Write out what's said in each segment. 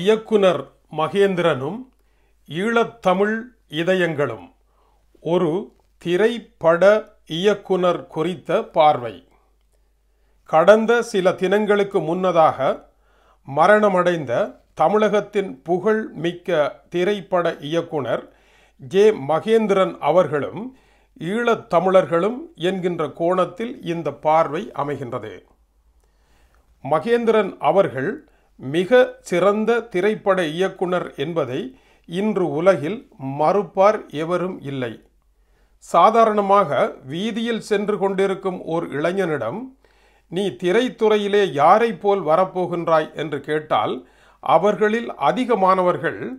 இயக்குனர் மகேந்திரனும் ஈழத்தமிழ் இதயங்களும் ஒரு திரைப்பட இயக்குனர் குறித்த பார்வை. கடந்த சில தினங்களுக்கு முன்னதாக மரணமடைந்த தமிழகத்தின் புகழ் மிக்க திரைப்பட இயக்குனர் ஜே. மகேந்திரன் அவர்களும் ஈழத்தமிழர்களும் என்கின்ற கோணத்தில் இந்த பார்வை அமைகின்றது. மகேந்திரன் அவர்கள் மிக சிறந்த திரைப்பட இயக்குனர் என்பதை இன்று உலகில் மறுப்பார் எவரும் இல்லை. சாதாரணமாக வீதியில் சென்று கொண்டிருக்கும் ஓர் இளைஞனிடம் நீ திரைத்துறையிலே யாரை போல் வரப்போகின்றாய்? என்று கேட்டால் அவர்களில் அதிகமானவர்கள்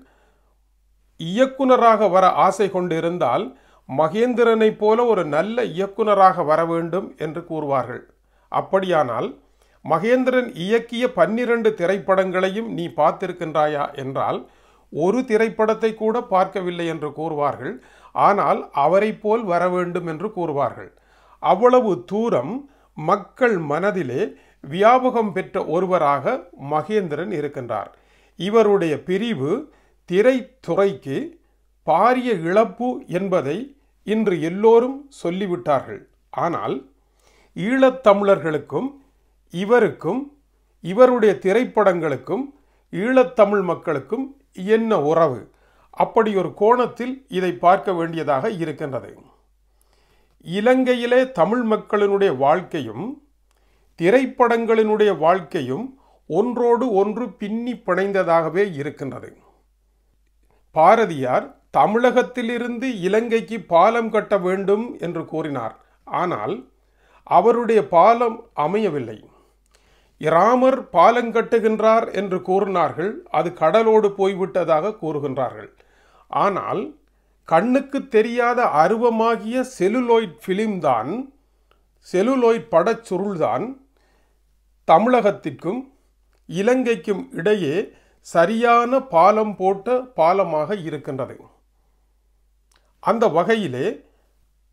இயக்குனராக வர ஆசை கொண்டிருந்தால் மகேந்திரனைப் போல ஒரு நல்ல இயக்குனராக வர வேண்டும் என்று கூறுவார்கள். அப்படியானால் மகேந்திரன் இயக்கிய பன்னிரண்டு திரைப்படங்களையும் நீ பார்த்திருக்கின்றாயா என்றால் ஒரு திரைப்படத்தை கூட பார்க்கவில்லை என்று கூறுவார்கள். ஆனால் அவரை போல் வர வேண்டும் என்று கூறுவார்கள். அவ்வளவு தூரம் மக்கள் மனதிலே வியாபகம் பெற்ற ஒருவராக மகேந்திரன் இருக்கின்றார். இவருடைய பிரிவு திரைத்துறைக்கு பாரிய இழப்பு என்பதை இன்று எல்லோரும் சொல்லிவிட்டார்கள். ஆனால் ஈழத்தமிழர்களுக்கும் இவருக்கும் இவருடைய திரைப்படங்களுக்கும் ஈழத்தமிழ் மக்களுக்கும் என்ன உறவு? அப்படி ஒரு கோணத்தில் இதை பார்க்க வேண்டியதாக இருக்கின்றது. இலங்கையிலே தமிழ் மக்களினுடைய வாழ்க்கையும் திரைப்படங்களினுடைய வாழ்க்கையும் ஒன்றோடு ஒன்று பின்னி பிணைந்ததாகவே இருக்கின்றது. பாரதியார் தமிழகத்திலிருந்து இலங்கைக்கு பாலம் கட்ட வேண்டும் என்று கூறினார். ஆனால் அவருடைய பாலம் அமையவில்லை. இராமர் பாலங்கட்டுகின்றார் என்று கூறினார்கள் அது கடலோடு போய்விட்டதாக கூறுகின்றார்கள். ஆனால் கண்ணுக்கு தெரியாத அருவமாகிய செலுலோய்ட் ஃபிலிம் தான் செலுலோய்ட் படச்சுருள்தான் தமிழகத்திற்கும் இலங்கைக்கும் இடையே சரியான பாலம் போட்ட பாலமாக இருக்கின்றது. அந்த வகையிலே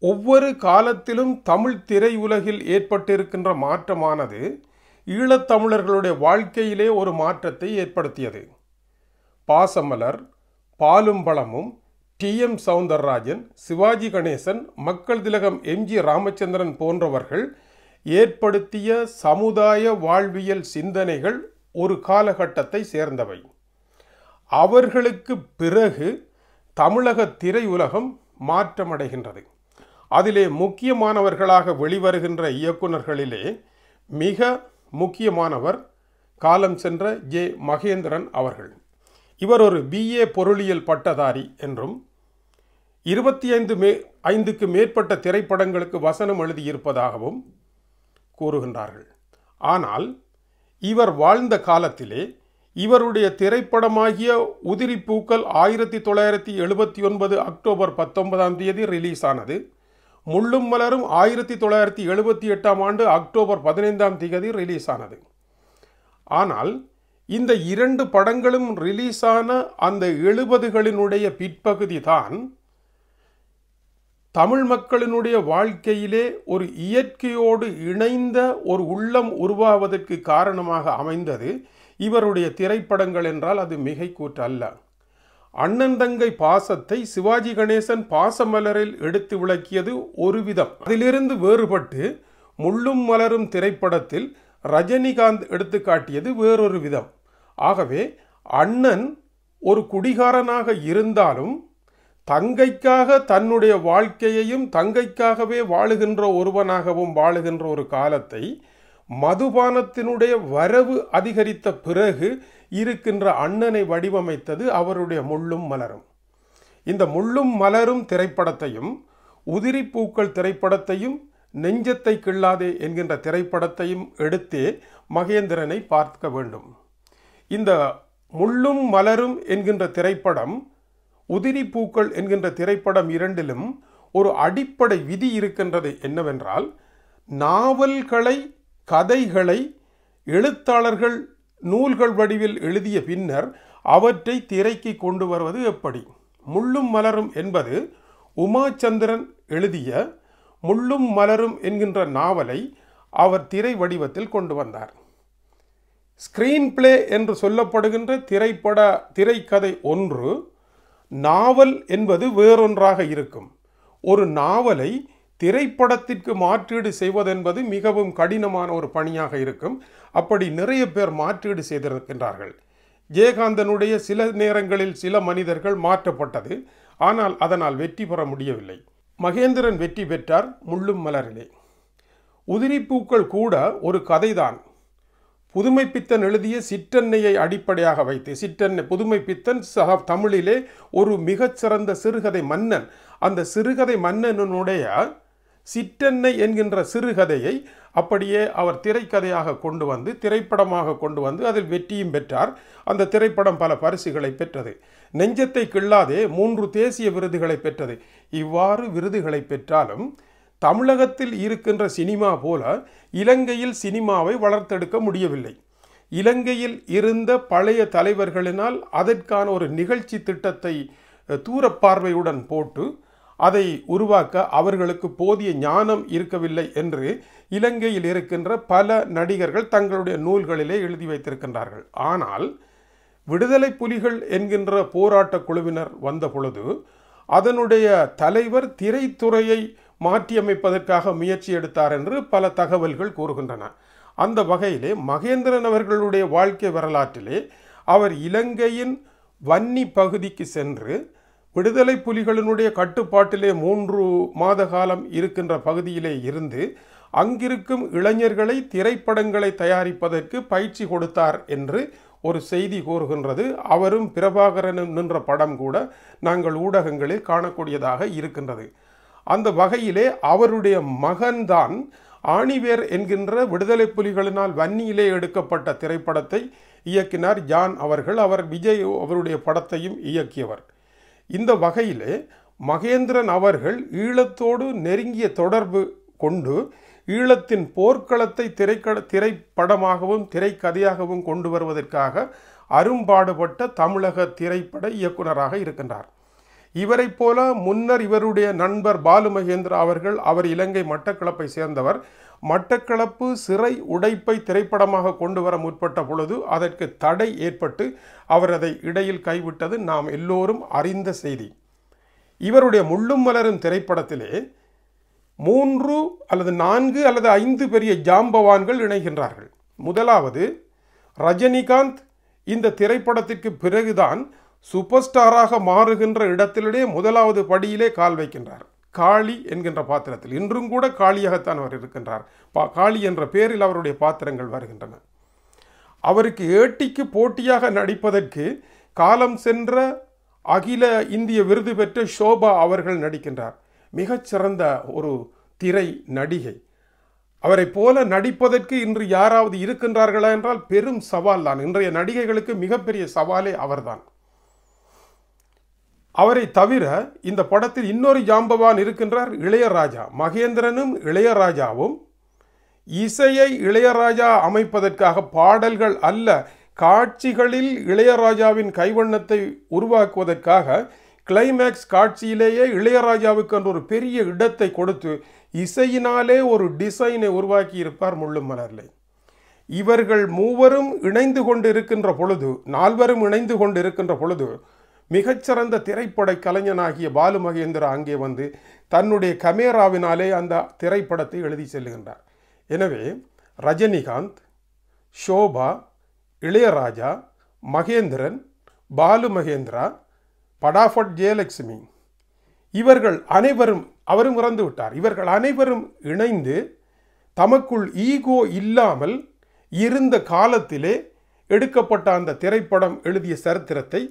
ஒவ்வொரு காலத்திலும் தமிழ் திரையுலகில் ஏற்பட்டிருக்கின்ற மாற்றமானது ஈழத்தமிழர்களுடைய வாழ்க்கையிலே ஒரு மாற்றத்தை ஏற்படுத்தியது. Pasamalar Palum Pazhamum T. M. Soundararajan Sivaji Ganesan Makkal Thilagam MG Ramachandran போன்றவர்கள் ஏற்படுத்திய சமுதாய வாழ்வியல் சிந்தனைகள் ஒரு காலகட்டத்தை சேர்ந்தவை. அவர்களுக்கு பிறகு தமிழக திரையுலகம் மாற்றமடைகின்றது. அதிலே முக்கியமானவர்களாக வெளிவருகின்ற இயக்குநர்களிலே மிக முக்கியமானவர் காலம் சென்ற ஜே. மகேந்திரன் அவர்கள். இவர் ஒரு பிஏ பொருளியல் பட்டதாரி என்றும் இருபத்தி ஐந்து மே ஐந்துக்கு மேற்பட்ட திரைப்படங்களுக்கு வசனம் எழுதியிருப்பதாகவும் கூறுகின்றார்கள். ஆனால் இவர் வாழ்ந்த காலத்திலே இவருடைய திரைப்படமாகிய உதிரி பூக்கள் ஆயிரத்தி தொள்ளாயிரத்தி எழுபத்தி ஒன்பது அக்டோபர் பத்தொன்பதாம் தேதி ரிலீஸ் ஆனது முள்ளும் மலரும் ஆயிரத்தி தொள்ளாயிரத்தி எழுபத்தி எட்டாம் ஆண்டு அக்டோபர் பதினைந்தாம் தேதி ரிலீஸ் ஆனது ஆனால் இந்த இரண்டு படங்களும் ரிலீஸ் ஆன அந்த எழுபதுகளினுடைய பிற்பகுதி தான் தமிழ் மக்களினுடைய வாழ்க்கையிலே ஒரு இயற்கையோடு இணைந்த ஒரு உள்ளம் உருவாவதற்கு காரணமாக அமைந்தது இவருடைய திரைப்படங்கள் என்றால் அது மிகை அல்ல. அண்ணன் தங்கை பாசத்தை சிவாஜி கணேசன் பாசமலரில் எடுத்து விளக்கியது ஒரு விதம் அதிலிருந்து வேறுபட்டு முள்ளும் மலரும் திரைப்படத்தில் ரஜினிகாந்த் எடுத்து காட்டியது வேறொரு விதம். ஆகவே அண்ணன் ஒரு குடிகாரனாக இருந்தாலும் தங்கைக்காக தன்னுடைய வாழ்க்கையையும் தங்கைக்காகவே வாழுகின்ற ஒருவனாகவும் வாழுகின்ற ஒரு காலத்தை மதுபானத்தினுடைய வரவு அதிகரித்த பிறகு இருக்கின்ற அண்ணனை வடிவமைத்தது அவருடைய முள்ளும் மலரும். இந்த முள்ளும் மலரும் திரைப்படத்தையும் உதிரி பூக்கள் திரைப்படத்தையும் நெஞ்சத்தை கிள்ளாதே என்கின்ற திரைப்படத்தையும் எடுத்தே மகேந்திரனை பார்க்க வேண்டும். இந்த முள்ளும் மலரும் என்கின்ற திரைப்படம் உதிரி பூக்கள் என்கின்ற திரைப்படம் இரண்டிலும் ஒரு அடிப்படை விதி இருக்கின்றது என்னவென்றால் நாவல்களை கதைகளை எழுத்தாளர்கள் நூல்கள் வடிவில் எழுதிய பின்னர் அவற்றை திரைக்கு கொண்டு வருவது எப்படி? முள்ளும் மலரும் என்பது உமாச்சந்திரன் எழுதிய முள்ளும் மலரும் என்கின்ற நாவலை அவர் திரை வடிவத்தில் கொண்டு வந்தார். ஸ்கிரீன் பிளே என்று சொல்லப்படுகின்ற திரைப்பட திரைக்கதை ஒன்று நாவல் என்பது வேறொன்றாக இருக்கும். ஒரு நாவலை திரைப்படத்திற்கு மாற்றீடு செய்வதென்பது மிகவும் கடினமான ஒரு பணியாக இருக்கும். அப்படி நிறைய பேர் மாற்றீடு செய்திருக்கின்றார்கள். ஜெயகாந்தனுடைய சில நேரங்களில் சில மனிதர்கள் மாற்றப்பட்டது. ஆனால் அதனால் வெற்றி பெற முடியவில்லை. மகேந்திரன் வெற்றி பெற்றார் முள்ளும் மலரிலே. உதிரிப்பூக்கள் கூட ஒரு கதைதான். புதுமைப்பித்தன் எழுதிய சிற்றன்னையை அடிப்படையாக வைத்து சிற்றன்னை புதுமைப்பித்தன் சக தமிழிலே ஒரு மிகச்சிறந்த சிறுகதை மன்னன். அந்த சிறுகதை மன்னனுடைய சிற்றென்னை என்கின்ற சிறுகதையை அப்படியே அவர் திரைக்கதையாக கொண்டு வந்து திரைப்படமாக கொண்டு வந்து அதில் வெற்றியும் பெற்றார். அந்த திரைப்படம் பல பரிசுகளை பெற்றது. நெஞ்சத்தை கிள்ளாதே மூன்று தேசிய விருதுகளை பெற்றது. இவ்வாறு விருதுகளை பெற்றாலும் தமிழகத்தில் இருக்கின்ற சினிமா போல இலங்கையில் சினிமாவை வளர்த்தெடுக்க முடியவில்லை. இலங்கையில் இருந்த பழைய தலைவர்களினால் அதற்கான ஒரு நிகழ்ச்சி திட்டத்தை தூரப்பார்வையுடன் போட்டு அதை உருவாக்க அவர்களுக்கு போதிய ஞானம் இருக்கவில்லை என்று இலங்கையில் இருக்கின்ற பல நடிகர்கள் தங்களுடைய நூல்களிலே எழுதி வைத்திருக்கின்றார்கள். ஆனால் விடுதலை புலிகள் என்கின்ற போராட்ட குழுவினர் வந்த பொழுது அதனுடைய தலைவர் திரைத்துறையை மாற்றியமைப்பதற்காக முயற்சி எடுத்தார் என்று பல தகவல்கள் கூறுகின்றன. அந்த வகையிலே மகேந்திரன் அவர்களுடைய வாழ்க்கை வரலாற்றிலே அவர் இலங்கையின் வன்னி பகுதிக்கு சென்று விடுதலை புலிகளினுடைய கட்டுப்பாட்டிலே மூன்று மாத காலம் இருக்கின்ற பகுதியிலே இருந்து அங்கிருக்கும் இளைஞர்களை திரைப்படங்களை தயாரிப்பதற்கு பயிற்சி கொடுத்தார் என்று ஒரு செய்தி கூறுகின்றது. அவரும் பிரபாகரனும் நின்ற படம் கூட நாங்கள் ஊடகங்களில் காணக்கூடியதாக இருக்கின்றது. அந்த வகையிலே அவருடைய மகன்தான் ஆணிவேர் என்கின்ற விடுதலை புலிகளினால் வன்னியிலே எடுக்கப்பட்ட திரைப்படத்தை இயக்கினார் ஜான் அவர்கள். அவர் விஜய் அவருடைய படத்தையும் இயக்கியவர். இந்த வகையிலே மகேந்திரன் அவர்கள் ஈழத்தோடு நெருங்கிய தொடர்பு கொண்டு ஈழத்தின் போர்க்களத்தை திரைக்கட திரைப்படமாகவும் திரைக்கதையாகவும் கொண்டு வருவதற்காக அரும்பாடுபட்ட தமிழக திரைப்பட இயக்குனராக இருக்கின்றார். இவரைப் போல முன்னர் இவருடைய நண்பர் பாலு மகேந்திரா அவர்கள் அவர் இலங்கை மட்டக்களப்பை சேர்ந்தவர். மட்டக்களப்பு சிறை உடைப்பை திரைப்படமாக கொண்டு வர முற்பட்ட பொழுது அதற்கு தடை ஏற்பட்டு அவர் அதை இடையில் கைவிட்டது நாம் எல்லோரும் அறிந்த செய்தி. இவருடைய முள்ளும் மலரும் திரைப்படத்திலே மூன்று அல்லது நான்கு அல்லது ஐந்து பெரிய ஜாம்பவான்கள் இணைகின்றார்கள். முதலாவது ரஜினிகாந்த். இந்த திரைப்படத்திற்கு பிறகுதான் சூப்பர் ஸ்டாராக மாறுகின்ற இடத்திலே முதலாவது படியிலே கால் வைக்கின்றார். காளி என்கின்ற பாத்திரத்தில். இன்றும் கூட காளியாகத்தான் அவர் இருக்கின்றார். பா காளி என்ற பெயரில் அவருடைய பாத்திரங்கள் வருகின்றன. அவருக்கு ஏட்டிக்கு போட்டியாக நடிப்பதற்கு காலம் சென்ற அகில இந்திய விருது பெற்ற ஷோபா அவர்கள் நடிக்கின்றார். மிகச்சிறந்த ஒரு திரை நடிகை. அவரை போல நடிப்பதற்கு இன்று யாராவது இருக்கின்றார்களா என்றால் பெரும் சவால் தான். இன்றைய நடிகைகளுக்கு மிகப்பெரிய சவாலே அவர்தான். அவரை தவிர இந்த படத்தில் இன்னொரு ஜாம்பவான் இருக்கின்றார் இளையராஜா. மகேந்திரனும் இளையராஜாவும் இசையை இளையராஜா அமைப்பதற்காக பாடல்கள் அல்ல காட்சிகளில் இளையராஜாவின் கைவண்ணத்தை உருவாக்குவதற்காக கிளைமேக்ஸ் காட்சியிலேயே இளையராஜாவுக்கு என்ற ஒரு பெரிய இடத்தை கொடுத்து இசையினாலே ஒரு டிசைனை உருவாக்கி இருப்பார் முள்ளும் மலர்லை. இவர்கள் மூவரும் இணைந்து கொண்டு இருக்கின்ற பொழுது நால்வரும் இணைந்து கொண்டு இருக்கின்ற பொழுது மிகச்சிறந்த திரைப்பட கலைஞனாகிய பாலு மகேந்திரா அங்கே வந்து தன்னுடைய கமேராவினாலே அந்த திரைப்படத்தை எழுதி செல்லுகின்றார். எனவே ரஜினிகாந்த் ஷோபா இளையராஜா மகேந்திரன் பாலு மகேந்திரா படாஃபட் ஜெயலட்சுமி இவர்கள் அனைவரும் அவரும் இறந்து விட்டார். இவர்கள் அனைவரும் இணைந்து தமக்குள் ஈகோ இல்லாமல் இருந்த காலத்திலே எடுக்கப்பட்ட அந்த திரைப்படம் எழுதிய சரித்திரத்தை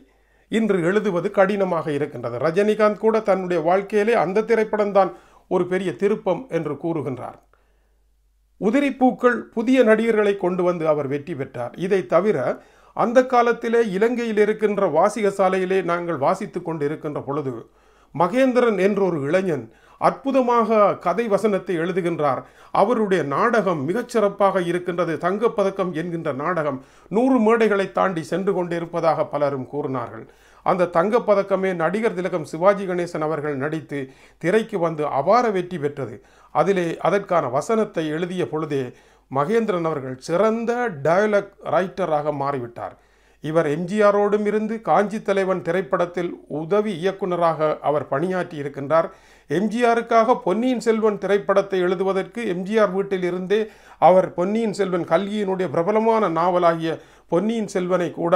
இன்று எழுதுவது கடினமாக இருக்கின்றது. ரஜினிகாந்த் கூட தன்னுடைய வாழ்க்கையிலே அந்த திரைப்படம் தான் ஒரு பெரிய திருப்பம் என்று கூறுகின்றார். உதிரிப்பூக்கள் புதிய நடிகர்களை கொண்டு வந்து அவர் வெற்றி பெற்றார். இதை தவிர அந்த காலத்திலே இலங்கையில் இருக்கின்ற வாசிக சாலையிலே நாங்கள் வாசித்து கொண்டு இருக்கின்ற பொழுது மகேந்திரன் என்றொரு இளைஞன் அற்புதமாக கதை வசனத்தை எழுதுகின்றார். அவருடைய நாடகம் மிகச்சிறப்பாக இருக்கின்றது. தங்கப்பதக்கம் என்கின்ற நாடகம் நூறு மேடைகளை தாண்டி சென்று கொண்டிருப்பதாக பலரும் கூறினார்கள். அந்த தங்கப்பதக்கமே நடிகர் திலகம் சிவாஜி கணேசன் அவர்கள் நடித்து திரைக்கு வந்து அபார வெற்றி பெற்றது. அதிலே அதற்கான வசனத்தை எழுதிய பொழுதே மகேந்திரன் அவர்கள் சிறந்த டயலக் ரைட்டராக மாறிவிட்டார். இவர் எம்ஜிஆரோடும் இருந்து காஞ்சி தலைவன் திரைப்படத்தில் உதவி இயக்குனராக அவர் பணியாற்றி இருக்கின்றார். எம்ஜிஆருக்காக பொன்னியின் செல்வன் திரைப்படத்தை எழுதுவதற்கு எம்ஜிஆர் வீட்டில் இருந்தே அவர் பொன்னியின் செல்வன் கல்கியினுடைய பிரபலமான நாவலாகிய பொன்னியின் செல்வனை கூட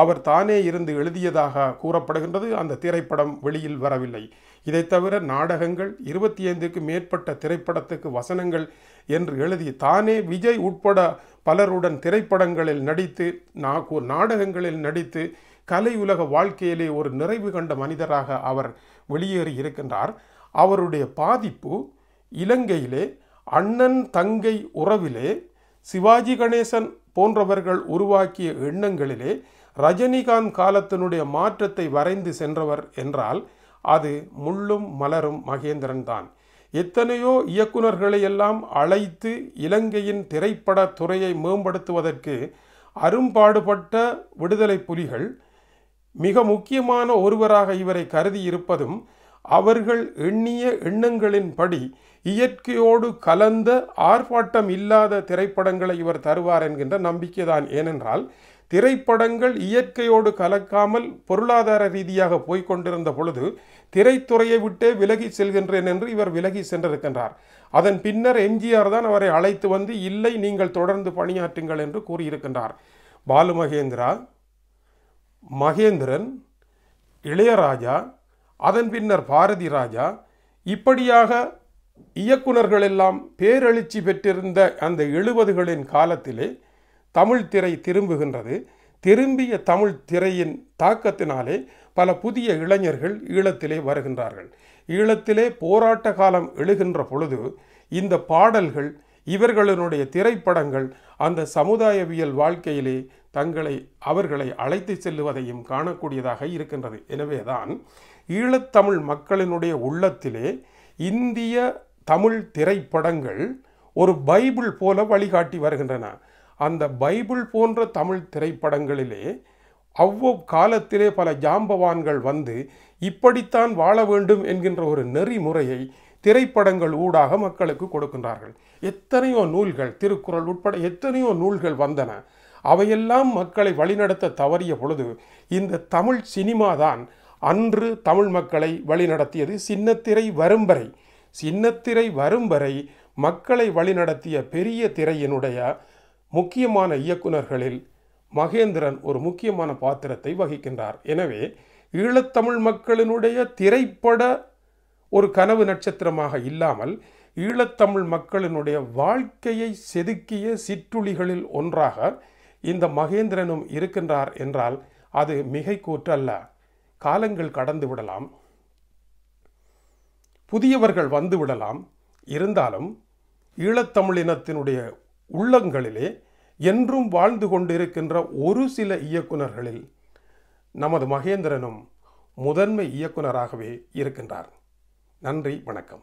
அவர் தானே இருந்து எழுதியதாக கூறப்படுகின்றது. அந்த திரைப்படம் வெளியில் வரவில்லை. இதை தவிர நாடகங்கள் இருபத்தி ஐந்துக்கு மேற்பட்ட திரைப்படத்துக்கு வசனங்கள் என்று எழுதி தானே விஜய் உட்பட பலருடன் திரைப்படங்களில் நடித்து நாடகங்களில் நடித்து கலை உலக வாழ்க்கையிலே ஒரு நிறைவு கண்ட மனிதராக அவர் வெளியேறி இருக்கின்றார். அவருடைய பாதிப்பு இலங்கையிலே அண்ணன் தங்கை உறவிலே சிவாஜி கணேசன் போன்றவர்கள் உருவாக்கிய எண்ணங்களிலே ரஜினிகாந்த் காலத்தினுடைய மாற்றத்தை வரைந்து சென்றவர் என்றால் அது முள்ளும் மலரும் மகேந்திரன் தான் எத்தனையோ இயக்குநர்களை எல்லாம் அழைத்து இலங்கையின் திரைப்பட துறையை மேம்படுத்துவதற்கு அரும்பாடுபட்ட விடுதலை புலிகள் மிக முக்கியமான ஒருவராக இவரை கருதி இருப்பதும் அவர்கள் எண்ணிய எண்ணங்களின்படி இயற்கையோடு கலந்த ஆர்ப்பாட்டம் இல்லாத திரைப்படங்களை இவர் தருவார் என்கின்ற நம்பிக்கைதான். ஏனென்றால் திரைப்படங்கள் இயற்கையோடு கலக்காமல் பொருளாதார ரீதியாக போய்கொண்டிருந்த பொழுது திரைத்துறையை விட்டே விலகி செல்கின்றேன் என்று இவர் விலகி சென்றிருக்கின்றார். அதன் பின்னர் எம்ஜிஆர் தான் அவரை அழைத்து வந்து இல்லை நீங்கள் தொடர்ந்து பணியாற்றுங்கள் என்று கூறியிருக்கின்றார். பாலு மகேந்திரா மகேந்திரன் இளையராஜா அதன் பின்னர் பாரதி ராஜா இப்படியாக இயக்குனர்கள் எல்லாம் பேரெழுச்சி பெற்றிருந்த அந்த எழுபதுகளின் காலத்திலே தமிழ் திரை திரும்புகின்றது. திரும்பிய தமிழ் திரையின் தாக்கத்தினாலே பல புதிய இளைஞர்கள் ஈழத்திலே வருகின்றார்கள். ஈழத்திலே போராட்ட காலம் எழுகின்ற பொழுது இந்த பாடல்கள் இவர்களினுடைய திரைப்படங்கள் அந்த சமுதாயவியல் வாழ்க்கையிலே தங்களை அவர்களை அழைத்து செல்லுவதையும் காணக்கூடியதாக இருக்கின்றது. எனவேதான் ஈழத்தமிழ் மக்களினுடைய உள்ளத்திலே இந்திய தமிழ் திரைப்படங்கள் ஒரு பைபிள் போல வழிகாட்டி வருகின்றன. அந்த பைபிள் போன்ற தமிழ் திரைப்படங்களிலே அவ்வ காலத்திலே பல ஜாம்பவான்கள் வந்து இப்படித்தான் வாழ வேண்டும் என்கின்ற ஒரு நெறிமுறையை திரைப்படங்கள் ஊடாக மக்களுக்கு கொடுக்கின்றார்கள். எத்தனையோ நூல்கள் திருக்குறள் உட்பட எத்தனையோ நூல்கள் வந்தன. அவையெல்லாம் மக்களை வழிநடத்த தவறிய பொழுது இந்த தமிழ் சினிமா தான் அன்று தமிழ் மக்களை வழிநடத்தியது. சின்னத்திரை வரும் வரை சின்னத்திரை வரும் வரை மக்களை வழிநடத்திய பெரிய திரையினுடைய முக்கியமான இயக்குனர்களில் மகேந்திரன் ஒரு முக்கியமான பாத்திரத்தை வகிக்கின்றார். எனவே ஈழத்தமிழ் மக்களினுடைய திரைப்பட ஒரு கனவு நட்சத்திரமாக இல்லாமல் ஈழத்தமிழ் மக்களினுடைய வாழ்க்கையை செதுக்கிய சிற்றுளிகளில் ஒன்றாக இந்த மகேந்திரனும் இருக்கின்றார் என்றால் அது மிகை கூற்றல்ல. காலங்கள் கடந்து விடலாம். புதியவர்கள் வந்து விடலாம். இருந்தாலும் ஈழத்தமிழினத்தினுடைய உள்ளங்களிலே என்றும் வாழ்ந்து கொண்டிருக்கின்ற ஒரு சில இயக்குனர்களில் நமது மகேந்திரனும் முதன்மை இயக்குனராகவே இருக்கின்றார். நன்றி வணக்கம்.